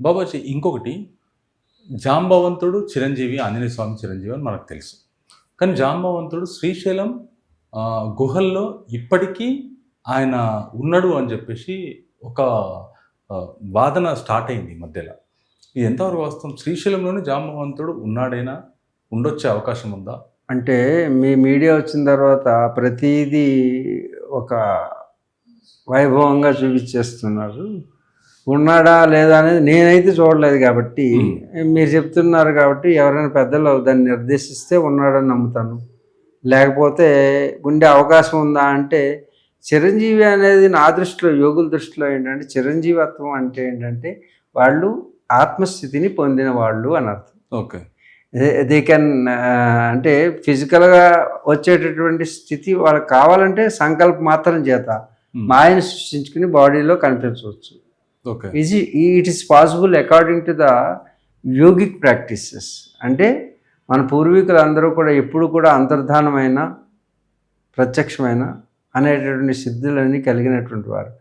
బాబాజీ ఇంకొకటి జాంబవంతుడు చిరంజీవి ఆంజనేయ స్వామి చిరంజీవి అని మనకు తెలుసు. కానీ జాంబవంతుడు శ్రీశైలం గుహల్లో ఇప్పటికీ ఆయన ఉన్నాడు అని చెప్పేసి ఒక వాదన స్టార్ట్ అయింది ఈ మధ్యలో. ఇది ఎంతవరకు వాస్తవం? శ్రీశైలంలోనే జాంబవంతుడు ఉన్నాడైనా ఉండొచ్చే అవకాశం ఉందా? అంటే మీ మీడియా వచ్చిన తర్వాత ప్రతిదీ ఒక వైభవంగా చూపించేస్తున్నారు. ఉన్నాడా లేదా అనేది నేనైతే చూడలేదు కాబట్టి మీరు చెప్తున్నారు కాబట్టి ఎవరైనా పెద్దలు దాన్ని నిర్దేశిస్తే ఉన్నాడని నమ్ముతాను. లేకపోతే ఉండే అవకాశం ఉందా అంటే చిరంజీవి అనేది నా దృష్టిలో యోగుల దృష్టిలో ఏంటంటే చిరంజీవత్వం అంటే ఏంటంటే వాళ్ళు ఆత్మస్థితిని పొందిన వాళ్ళు అని అర్థం. ఓకే. దే కెన్ అంటే ఫిజికల్గా వచ్చేటటువంటి స్థితి వాళ్ళకి కావాలంటే సంకల్ప మాత్రం చేత మాయను సృష్టించుకుని బాడీలో కనిపించవచ్చు. Is it is possible according to the yogic practices అంటే మన పూర్వీకులు అందరూ కూడా ఎప్పుడు కూడా అంతర్ధానమైన ప్రత్యక్షమైన అనేటటువంటి సిద్ధులన్నీ కలిగినటువంటి వారు.